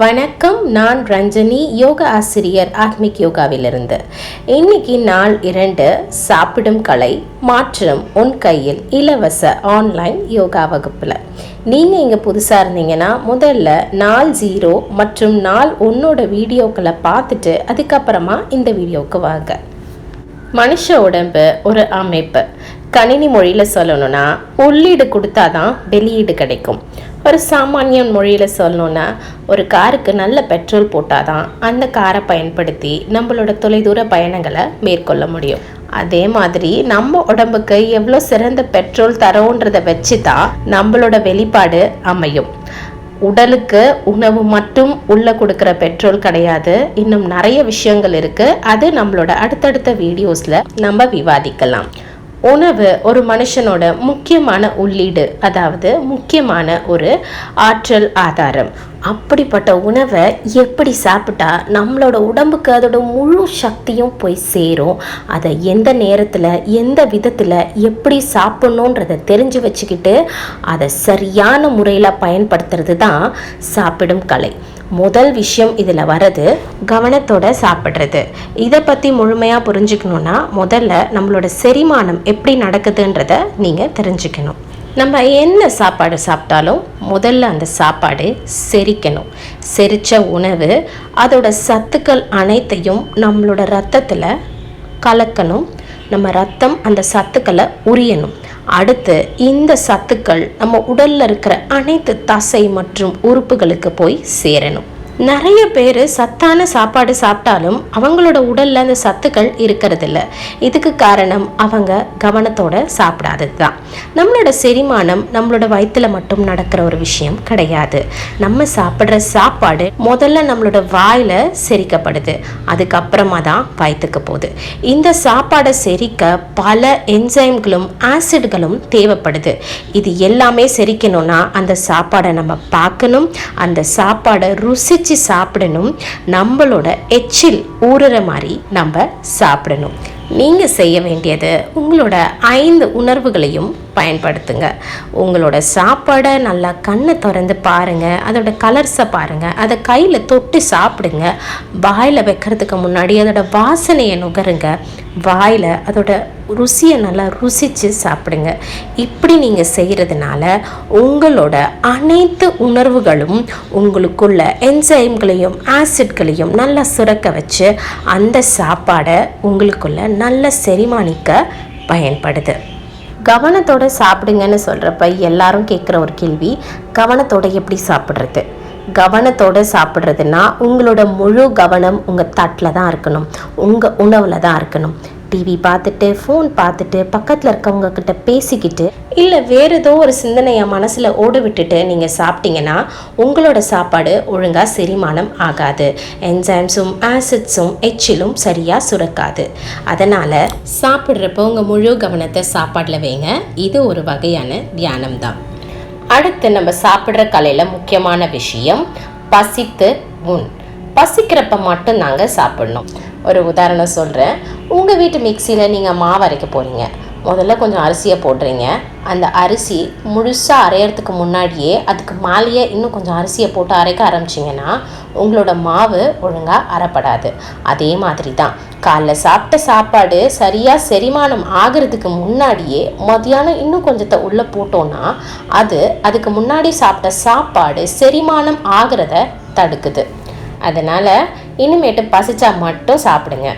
வணக்கம் நான் ரஞ்சனி யோகா ஆசிரியர் ஆத்மிக் யோகாவிலிருந்து. இன்னைக்கு நாள் இரண்டு சாப்பிடும் கலை மாற்றம் உன் கையில் இலவச ஆன்லைன் யோகா வகுப்பில். நீங்கள் இங்கே புதுசாக இருந்தீங்கன்னா முதல்ல நாள் ஜீரோ மற்றும் நாள் ஒன்னோட வீடியோக்களை பார்த்துட்டு அதுக்கப்புறமா இந்த வீடியோவுக்கு வாங்க. மனுஷ உடம்பு ஒரு அமைப்பு. கணினி மொழியில் சொல்லணும்னா உள்ளீடு கொடுத்தாதான் வெளியீடு கிடைக்கும். ஒரு சாமானியன் மொழியில் சொல்லணும்னா ஒரு காருக்கு நல்ல பெட்ரோல் போட்டாதான் அந்த காரை பயன்படுத்தி நம்மளோட தொலைதூர பயணங்களை மேற்கொள்ள முடியும். அதே மாதிரி நம்ம உடம்புக்கு எவ்வளோ சிறந்த பெட்ரோல் தரோன்றதை வச்சு தான் நம்மளோட வெளிப்பாடு அமையும். உடலுக்கு உணவு மட்டும் உள்ள கொடுக்குற பெட்ரோல் கிடையாது. இன்னும் நிறைய விஷயங்கள் இருக்கு. அது நம்மளோட அடுத்தடுத்த வீடியோஸ்ல நம்ம விவாதிக்கலாம். உணவு ஒரு மனுஷனோட முக்கியமான உள்ளீடு அதாவது முக்கியமான ஒரு ஆற்றல் ஆதாரம். அப்படிப்பட்ட உணவை எப்படி சாப்பிட்டா நம்மளோட உடம்புக்கு அதோட முழு சக்தியும் போய் சேரும்? அதை எந்த நேரத்தில் எந்த விதத்தில் எப்படி சாப்பிட்ணுன்றத தெரிஞ்சு வச்சுக்கிட்டு அதை சரியான முறையில் பயன்படுத்துறது தான் சாப்பிடும் கலை. முதல் விஷயம் இதில் வர்றது கவனத்தோட சாப்பிட்றது. இதை பற்றி முழுமையாக புரிஞ்சுக்கணுன்னா முதல்ல நம்மளோட செரிமானம் எப்படி நடக்குதுன்றத நீங்கள் தெரிஞ்சுக்கணும். நம்ம என்ன சாப்பாடு சாப்பிட்டாலும் முதல்ல அந்த சாப்பாடு செரிக்கணும். செரித்த உணவு அதோட சத்துக்கள் அனைத்தையும் நம்மளோட ரத்தத்தில் கலக்கணும். நம்ம ரத்தம் அந்த சத்துக்களை உரியணும். அடுத்து இந்த சத்துக்கள் நம்ம உடலில் இருக்கிற அனைத்து தசை மற்றும் உறுப்புகளுக்கு போய் சேரணும். நிறைய பேர் சத்தான சாப்பாடு சாப்பிட்டாலும் அவங்களோட உடலில் அந்த சத்துக்கள் இருக்கிறதில்ல. இதுக்கு காரணம் அவங்க கவனத்தோட சாப்பிடாதது தான் நம்மளோட செரிமானம் நம்மளோட வயிற்றில் மட்டும் நடக்கிற ஒரு விஷயம் கிடையாது. நம்ம சாப்பிட்ற சாப்பாடு முதல்ல நம்மளோட வாயில் செரிக்கப்படுது. அதுக்கப்புறமா தான் வயிற்றுக்கு போகுது. இந்த சாப்பாடை செரிக்க பல என்சைம்களும் ஆசிட்களும் தேவைப்படுது. இது எல்லாமே செரிக்கணும்னா அந்த சாப்பாடை நம்ம பார்க்கணும். அந்த சாப்பாடை ருசிச்சு சாப்பிடணும். நம்மளோட எச்சில் ஊறுற மாதிரி நம்ம சாப்பிடணும். நீங்கள் செய்ய வேண்டியது உங்களோட ஐந்து உணர்வுகளையும் பயன்படுத்துங்க. உங்களோட சாப்பாடை நல்லா கண்ணை திறந்து பாருங்கள் அதோட கலர்ஸை பாருங்கள் அதை கையில் தொட்டு சாப்பிடுங்க. வாயில் வைக்கிறதுக்கு முன்னாடி அதோட வாசனையை நுகருங்க. வாயில் அதோட ருசியை நல்லா ருசித்து சாப்பிடுங்க. இப்படி நீங்கள் செய்கிறதுனால உங்களோட அனைத்து உணர்வுகளும் உங்களுக்குள்ள என்சைம்களையும் ஆசிட்களையும் நல்லா சுரக்க வச்சு அந்த சாப்பாடை உங்களுக்குள்ள நல்லா செரிமானிக்க பயன்படுது. கவனத்தோட சாப்பிடுங்கன்னு சொல்கிறப்ப எல்லாரும் கேட்குற ஒரு கேள்வி கவனத்தோட எப்படி சாப்பிட்றது? கவனத்தோட சாப்பிட்றதுன்னா உங்களோட முழு கவனம் உங்கள் தட்டில் தான் இருக்கணும். உங்கள் உணவில் தான் இருக்கணும். டிவி பார்த்துட்டு ஃபோன் பார்த்துட்டு பக்கத்தில் இருக்கவங்க கிட்ட பேசிக்கிட்டு இல்லை வேறு ஏதோ ஒரு சிந்தனையை மனசில் ஓட விட்டுட்டு நீங்கள் சாப்பிட்டீங்கன்னா உங்களோட சாப்பாடு ஒழுங்காக செரிமானம் ஆகாது. என்சைம்ஸும் ஆசிட்ஸும் எச்சிலும் சரியாக சுரக்காது. அதனால் சாப்பிட்றப்போ உங்கள் முழு கவனத்தை சாப்பாடில் வைங்க. இது ஒரு வகையான தியானம் தான் அடுத்து நம்ம சாப்பிட்ற கலையில் முக்கியமான விஷயம் பசித்து உண் பசிக்கிறப்ப மட்டும் நாங்கள் சாப்பிடணும். ஒரு உதாரணம் சொல்கிறேன் உங்கள் வீட்டு மிக்சியில் நீங்கள் மாவு அரைக்க போகிறீங்க முதல்ல கொஞ்சம் அரிசியை போடுறீங்க அந்த அரிசி முழுசாக அரையிறதுக்கு முன்னாடியே அதுக்கு மேலேயே இன்னும் கொஞ்சம் அரிசியை போட்டு அரைக்க ஆரம்பிச்சிங்கன்னா உங்களோட மாவு ஒழுங்காக அரைப்படாது அதே மாதிரி தான். காலைல சாப்பிட்ட சாப்பாடு சரியாக செரிமானம் ஆகிறதுக்கு முன்னாடியே மதியானம் இன்னும் கொஞ்சத்தை உள்ளே போட்டோன்னா அது அதுக்கு முன்னாடி சாப்பிட்ட சாப்பாடு செரிமானம் ஆகிறத தடுக்குது. அதனால் இனிமேட்டு பசிச்சா மட்டும் சாப்பிடுங்க.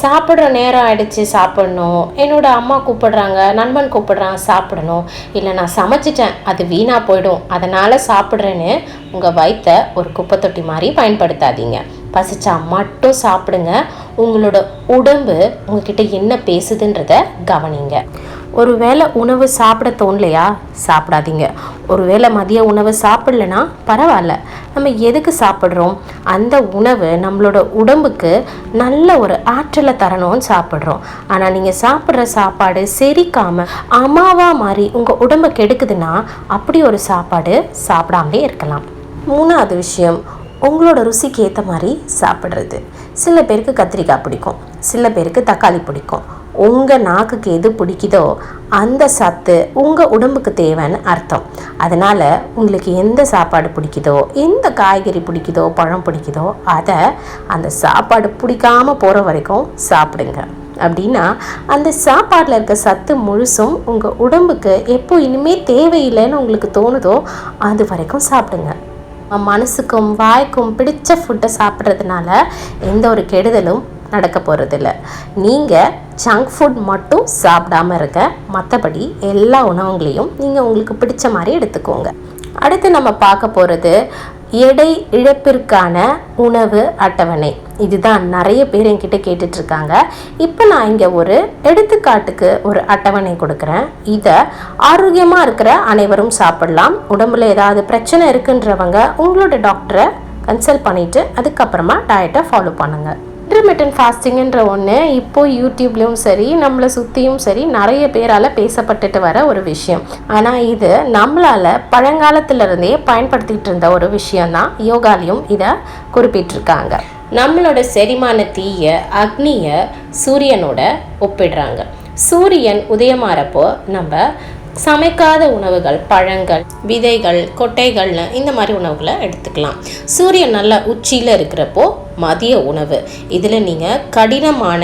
சாப்பிட்ற நேரம் ஆயிடுச்சு சாப்பிடணும். என்னோட அம்மா கூப்பிடுறாங்க நண்பன் கூப்பிடுறான் சாப்பிடணும். இல்லை நான் சமைச்சிட்டேன் அது வீணாக போயிடும். அதனால் சாப்பிட்றேன்னு உங்கள் வயிற்ற ஒரு குப்பை தொட்டி மாதிரி பயன்படுத்தாதீங்க. பசிச்சா மட்டும் சாப்பிடுங்க. உங்களோட உடம்பு உங்ககிட்ட என்ன பேசுதுன்றத கவனிங்க. ஒருவேளை உணவு சாப்பிட தோணலையா? சாப்பிடாதீங்க. ஒருவேளை மதிய உணவு சாப்பிட்லனா பரவாயில்ல. நம்ம எதுக்கு சாப்பிட்றோம்? அந்த உணவு நம்மளோட உடம்புக்கு நல்ல ஒரு ஆற்றலை தரணும்னு சாப்பிட்றோம். ஆனால் நீங்கள் சாப்பிட்ற சாப்பாடு செரிக்காமல் அமாவா மாதிரி உங்கள் உடம்பை கெடுக்குதுன்னா அப்படி ஒரு சாப்பாடு சாப்பிடாமலே இருக்கலாம். மூணாவது விஷயம் உங்களோட ருசிக்கு ஏற்ற மாதிரி சாப்பிட்றது. சில பேருக்கு கத்திரிக்காய் பிடிக்கும். சில பேருக்கு தக்காளி பிடிக்கும். உங்கள் நாக்குக்கு எது பிடிக்குதோ அந்த சத்து உங்கள் உடம்புக்கு தேவைன்னு அர்த்தம். அதனால் உங்களுக்கு எந்த சாப்பாடு பிடிக்குதோ எந்த காய்கறி பிடிக்குதோ பழம் பிடிக்குதோ அதை அந்த சாப்பாடு பிடிக்காம போகிற வரைக்கும் சாப்பிடுங்க. அப்படின்னா அந்த சாப்பாட்டில் இருக்க சத்து முழுசும் உங்கள் உடம்புக்கு எப்போ இனிமேல் தேவையில்லைன்னு உங்களுக்கு தோணுதோ அது வரைக்கும் சாப்பிடுங்க. மனசுக்கும் வாய்க்கும் பிடிச்ச ஃபுட்டை சாப்பிட்றதுனால எந்த ஒரு கெடுதலும் நடக்க போகிறதில்ல நீங்கள் ஜங்க் ஃபுட் மட்டும் சாப்பிடாம இருக்க மற்றபடி எல்லா உணவுகளையும் நீங்கள் உங்களுக்கு பிடிச்ச மாதிரி எடுத்துக்கோங்க. அடுத்து நம்ம பார்க்க போகிறது எடை இழப்பிற்கான உணவு அட்டவணை. இதுதான் நிறைய பேர் என்கிட்ட கேட்டுட்ருக்காங்க. இப்போ நான் இங்கே ஒரு எடுத்துக்காட்டுக்கு ஒரு அட்டவணை கொடுக்குறேன். இதை ஆரோக்கியமாக இருக்கிற அனைவரும் சாப்பிடலாம். உடம்புல ஏதாவது பிரச்சனை இருக்குன்றவங்க உங்களோட டாக்டரை கன்சல்ட் பண்ணிவிட்டு அதுக்கப்புறமா டயட்டை ஃபாலோ பண்ணுங்கள் இன்டர்மீடியன் ஃபாஸ்டிங்குன்ற ஒன்று இப்போது யூடியூப்லேயும் சரி நம்மளை சுற்றியும் சரி நிறைய பேரால் பேசப்பட்டுட்டு வர ஒரு விஷயம். ஆனால் இது நம்மளால் பழங்காலத்திலிருந்தே பயன்படுத்திகிட்டு இருந்த ஒரு விஷயந்தான் யோகாலையும் இதை குறிப்பிட்டிருக்காங்க. நம்மளோட செரிமான தீய அக்னியை சூரியனோட ஒப்பிடுறாங்க. சூரியன் உதயமாறப்போ நம்ம சமைக்காத உணவுகள் பழங்கள் விதைகள் கொட்டைகள்னு இந்த மாதிரி உணவுகளை எடுத்துக்கலாம். சூரியன் நல்ல உச்சியில் இருக்கிறப்போ மதிய உணவு. இதில் நீங்கள் கடினமான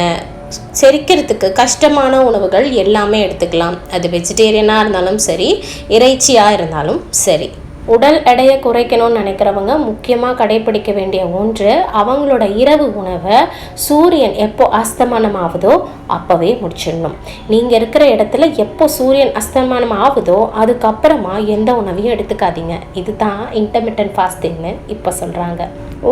செரிக்கிறதுக்கு கஷ்டமான உணவுகள் எல்லாமே எடுத்துக்கலாம். அது வெஜிடேரியனாக இருந்தாலும் சரி இறைச்சியாக இருந்தாலும் சரி. உடல் எடையை குறைக்கணும்னு நினைக்கிறவங்க முக்கியமாக கடைபிடிக்க வேண்டிய ஒன்று அவங்களோட இரவு உணவை சூரியன் எப்போ அஸ்தமனம் ஆகுதோ அப்போவே முடிச்சிடணும். நீங்கள் இருக்கிற இடத்துல எப்போ சூரியன் அஸ்தமனம் ஆகுதோ அதுக்கப்புறமா எந்த உணவையும் எடுத்துக்காதீங்க. இதுதான் இன்டர்மிட்டன் ஃபாஸ்டிங்னு இப்போ சொல்கிறாங்க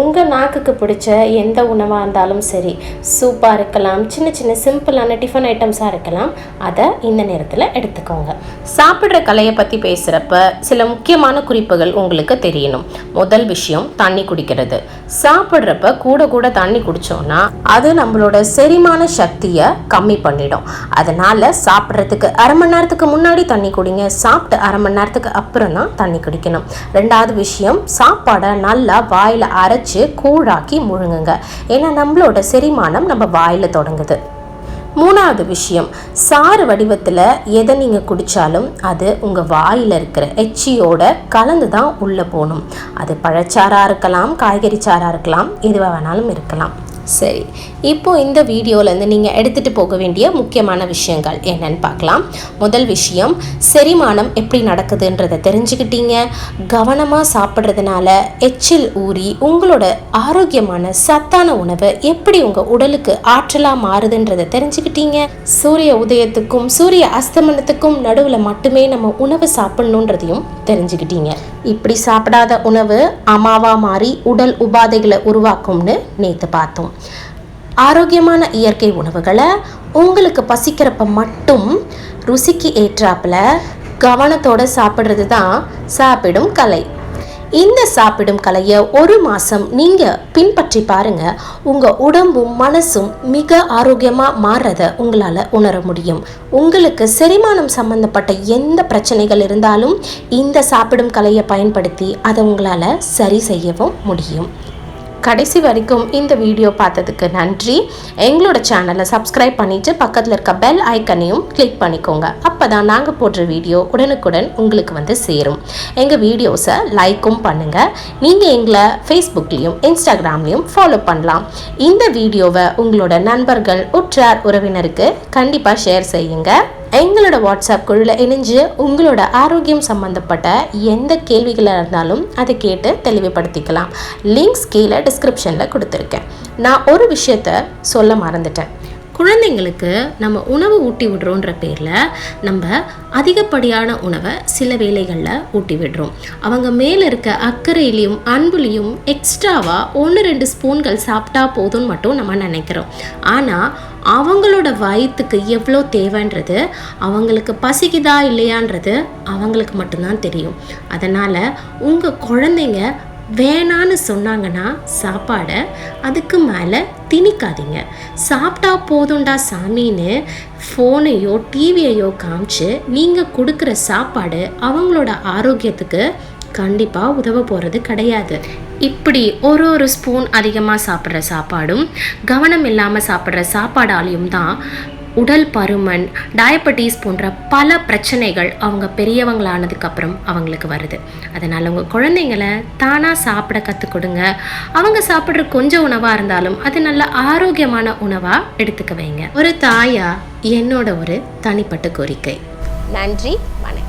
உங்கள் நாக்குக்கு பிடிச்ச எந்த உணவாக இருந்தாலும் சரி சூப்பாக இருக்கலாம் சின்ன சின்ன சிம்பிளான டிஃபன் ஐட்டம்ஸாக இருக்கலாம் அதை இந்த நேரத்தில் எடுத்துக்கோங்க. சாப்பிட்ற கலையை பற்றி பேசுகிறப்ப சில முக்கியமான குறிப்புகள் உங்களுக்கு தெரியணும். முதல் விஷயம் தண்ணி குடிக்கிறது. சாப்பிட்றப்ப கூட கூட தண்ணி குடித்தோம்னா அது நம்மளோட செரிமான சக்தியை கம்மி பண்ணிடும். அதனால் சாப்பிட்றதுக்கு அரை மணி நேரத்துக்கு முன்னாடி தண்ணி குடிங்க. சாப்பிட்டு அரை மணி நேரத்துக்கு அப்புறம் தான் தண்ணி குடிக்கணும். ரெண்டாவது விஷயம் சாப்பாடை நல்லா வாயில் அரைச்சி கூழாக்கி முழுங்குங்க. ஏன்னா நம்மளோட செரிமானம் நம்ம வாயில் தொடங்குது. மூணாவது விஷயம் சாறு வடிவத்தில் எதை நீங்கள் குடித்தாலும் அது உங்கள் வாயில் இருக்கிற எச்சியோட கலந்து தான் உள்ளே போகணும். அது பழச்சாறாக இருக்கலாம் காய்கறி சாறாக இருக்கலாம் எதுவாக வேணாலும் இருக்கலாம். சரி. இப்போ இந்த வீடியோலேருந்து நீங்கள் எடுத்துகிட்டு போக வேண்டிய முக்கியமான விஷயங்கள் என்னன்னு பார்க்கலாம் முதல் விஷயம் செரிமானம் எப்படி நடக்குதுன்றதை தெரிஞ்சுக்கிட்டீங்க. கவனமாக சாப்பிட்றதுனால எச்சில் ஊறி உங்களோட ஆரோக்கியமான சத்தான உணவு எப்படி உங்கள் உடலுக்கு ஆற்றலாக மாறுதுன்றதை தெரிஞ்சுக்கிட்டீங்க. சூரிய உதயத்துக்கும் சூரிய அஸ்தமனத்துக்கும் நடுவில் மட்டுமே நம்ம உணவு சாப்பிட்ணுன்றதையும் தெரிஞ்சுக்கிட்டீங்க. இப்படி சாப்பிடாத உணவு அமாவா மாறி உடல் உபாதைகளை உருவாக்கும்னு நேற்று பார்த்தோம். ஆரோக்கியமான இயற்கை உணவுகளை உங்களுக்கு பசிக்கிறப்ப மட்டும் ருசிக்கு ஏற்றாப்புல கவனத்தோட சாப்பிட்றது தான் சாப்பிடும் கலை. இந்த சாப்பிடும் கலையை ஒரு மாதம் நீங்கள் பின்பற்றி பாருங்க. உங்கள் உடம்பும் மனசும் மிக ஆரோக்கியமாக மாறுறத உங்களால் உணர முடியும். உங்களுக்கு செரிமானம் சம்மந்தப்பட்ட எந்த பிரச்சனைகள் இருந்தாலும் இந்த சாப்பிடும் கலையை பயன்படுத்தி அதை உங்களால் சரி செய்யவும் முடியும். கடைசி வரைக்கும் இந்த வீடியோ பார்த்ததுக்கு நன்றி. எங்களோட சேனலை சப்ஸ்கிரைப் பண்ணிவிட்டு பக்கத்தில் இருக்க பெல் ஐக்கனையும் கிளிக் பண்ணிக்கோங்க. அப்போ தான் நாங்கள் போடுற வீடியோ உடனுக்குடன் உங்களுக்கு வந்து சேரும். எங்கள் வீடியோஸை லைக்கும் பண்ணுங்கள் நீங்கள் எங்களை ஃபேஸ்புக்லேயும் இன்ஸ்டாகிராம்லேயும் ஃபாலோ பண்ணலாம். இந்த வீடியோவை உங்களோட நண்பர்கள் உற்றார் உறவினருக்கு கண்டிப்பாக ஷேர் செய்யுங்கள் எங்களோட வாட்ஸ்அப் குழுவில் இணைஞ்சு உங்களோட ஆரோக்கியம் சம்மந்தப்பட்ட எந்த கேள்விகளாக இருந்தாலும் அதை கேட்டு தெளிவுபடுத்திக்கலாம். லிங்க்ஸ் கீழே டிஸ்கிரிப்ஷனில் கொடுத்துருக்கேன். நான் ஒரு விஷயத்த சொல்ல மறந்துட்டேன். குழந்தைங்களுக்கு நம்ம உணவு ஊட்டி விடுறோன்ற பேரில் நம்ம அதிகப்படியான உணவை சில வேளைகளில் ஊட்டி விடுறோம். அவங்க மேலே இருக்க அக்கறையிலையும் அன்புலையும் எக்ஸ்ட்ராவாக ஒன்று ரெண்டு ஸ்பூன்கள் சாப்பிட்டா போதும்னு மட்டும் நம்ம நினைக்கிறோம். ஆனால் அவங்களோட வயிற்றுக்கு எவ்வளோ தேவைன்றது அவங்களுக்கு பசிக்குதா இல்லையான்றது அவங்களுக்கு மட்டும்தான் தெரியும். அதனால் உங்கள் குழந்தைங்க வேணான்னு சொன்னாங்கன்னா சாப்பாடை அதுக்கு மேலே திணிக்காதீங்க. சாப்பிட்டா போதும்டா சாமின்னு ஃபோனையோ டிவியையோ காமிச்சு நீங்கள் கொடுக்குற சாப்பாடு அவங்களோட ஆரோக்கியத்துக்கு கண்டிப்பாக உதவ போகிறது கிடையாது. இப்படி ஒரு ஒரு ஸ்பூன் அதிகமாக சாப்பிட்ற சாப்பாடும் கவனம் இல்லாமல் சாப்பிட்ற சாப்பாடாலையும் தான் உடல் பருமன் டயபெட்டிஸ் போன்ற பல பிரச்சனைகள் அவங்க பெரியவங்களானதுக்கப்புறம் அவங்களுக்கு வருது. அதனால் உங்கள் குழந்தைங்கள தானாக சாப்பிட கற்றுக் கொடுங்க. அவங்க சாப்பிட்ற கொஞ்சம் உணவாக இருந்தாலும் அது நல்ல ஆரோக்கியமான உணவாக எடுத்துக்க வைங்க. ஒரு தாயா என்னோட ஒரு தனிப்பட்ட கோரிக்கை. நன்றி வணக்கம்.